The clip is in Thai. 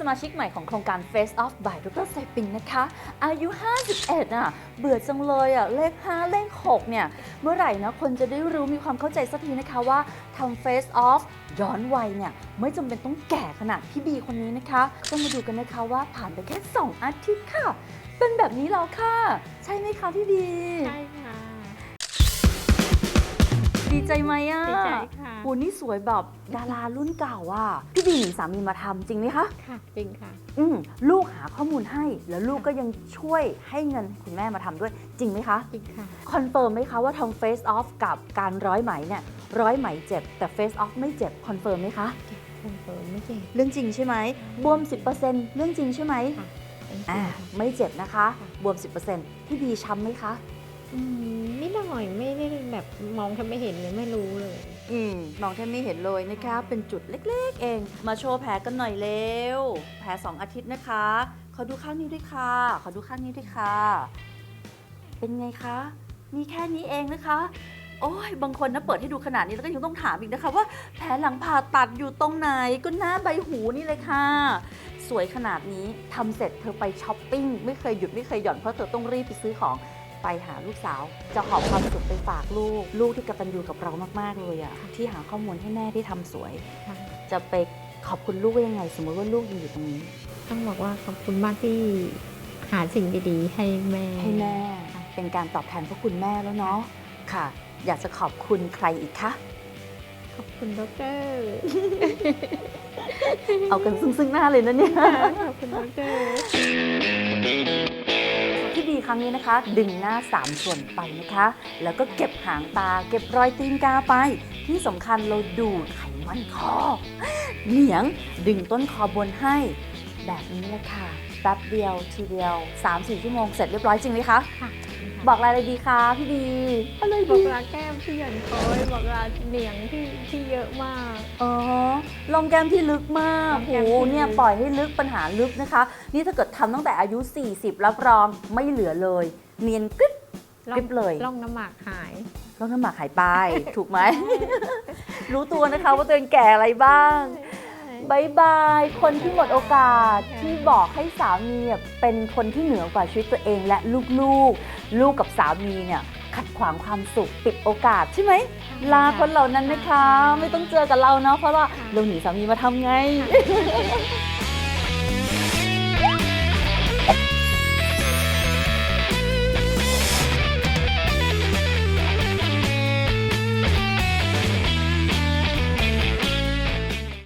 สมาชิกใหม่ของโครงการ Face Off by ดรเซปิงนะคะ อายุ 51อะ เบื่อจังเลยอะ เลข 5 เลข 6 เนี่ย เมื่อไหร่นะ คนจะได้รู้มีความเข้าใจสักทีนะคะว่าทำ Face Off ย้อนวัยเนี่ย ไม่จำเป็นต้องแก่ขนาดพี่บีคนนี้นะคะต้องมาดูกันนะคะว่าผ่านไปแค่ 2 อาทิตย์ค่ะ เป็นแบบนี้แล้วค่ะ ใช่ไหมคะพี่บี ใช่ค่ะ ดีใจไหมอะดีใจค่ะโอ้นี่สวยแบบดารารุ่นเก่าอะพี่บีหนีสามีมาทำจริงไหมคะ ค่ะจริงค่ะ อืมลูกหาข้อมูลให้ แล้วลูกก็ยังช่วยให้เงินคุณแม่มาทำด้วย จริงไหมคะ จริงค่ะ คอนเฟิร์มไหมคะว่าทำ face off กับการร้อยไหมเนี่ยร้อยไหมเจ็บ แต่ face off ไม่เจ็บคอนเฟิร์มไหมคะ คอนเฟิร์มไม่เจ็บเรื่องจริงใช่ไหมบวม 10%เรื่องจริงใช่ไหมค่ะเป็นจริอ่างค่ะ ไม่เจ็บนะคะค่ะบวม 10%พี่บีช้ำไหมคะ อืมนิดหน่อยไม่ได้แบบมองแทบไม่เห็นเลยไม่รู้เลย อืมมองแทบไม่เห็นเลยนะคะ เป็นจุดเล็กๆ เอง มาโชว์แผลกันหน่อยเร็ว แผล2อาทิตย์นะคะ ขอดูข้างนี้ด้วยค่ะ ขอดูข้างนี้ด้วยค่ะ เป็นไงคะ มีแค่นี้เองนะคะ โอ้ย บางคนนะเปิดให้ดูขนาดนี้แล้วก็ยังต้องถามอีกนะคะ ว่าแผลหลังผ่าตัดอยู่ตรงไหน ก็หน้าใบหูนี่เลยค่ะสวยขนาดนี้ทำเสร็จเธอไปช้อปปิ้ง ไม่เคยหยุดไม่เคยหย่อนเพราะเธอต้องรีบไปซื้อของ ไปหาลูกสาว จะหอบความสุขไปฝากลูก ลูกที่กตัญญูกับเรามาก ๆ เลยอะที่หาข้อมูลให้แม่ที่ทำสวยค่ะจะไปขอบคุณลูกว่ายังไง สมมติว่าลูกยังอยู่ตรงนี้ ต้องบอกว่าขอบคุณมากที่หาสิ่งดีๆ ให้แม่ให้แม่ เป็นการตอบแทนพระคุณแม่แล้วเนาะค่ะ อยากจะขอบคุณใครอีกคะขอบคุณดอกเตอร์เอากันซึ่งๆหน้าเลยนะเนี่ยขอบคุณดอกเตอร์ที่ดี ครั้งนี้นะคะ ดึงหน้า 3 ส่วนไปนะคะ แล้วก็เก็บหางตา เก็บรอยตีนกาไป ที่สำคัญเราดูดไขมันคอ เหนียงดึงต้นคอบนให้ แบบนี้เลยค่ะแป๊บเดียวทีเดียว 3-4 ชั่วโมงเสร็จเรียบร้อยจริงไหมคะ ค่ะ บอกอะไรเลยดีคะพี่ดีอะไรบอดีกลาแก้มที่หย่อนคอย บอกลาเหนียงที่ที่เยอะมาก อ๋อ ลงแก้มที่ลึกมากลงแก้โอ้มที่ลึกเนี่ยปล่อยให้ลึกปัญหาลึกนะคะ นี่ถ้าเกิดทำตั้งแต่อายุ 40 รับรองไม่เหลือเลย เนียนกริบร่องกริบเลยร่องน้ำหมากหายร่องน้ำหมากหายไป ถูกไหม รู้ตัวนะคะว่าตัวเองแก่อะไรบ้างบายบาย คนที่หมดโอกาสค่ะที่บอกให้สามีเนี่ยเป็นคนที่เหนือกว่าชีวิตตัวเองและลูกๆ ลูกกับสามีเนี่ยขัดขวางความสุขปิดโอกาสใช่ไหม ลาคนเหล่านั้นนะคะ ไม่ต้องเจอกับเราเนาะเพราะว่า เราหนีสามีมาทำไง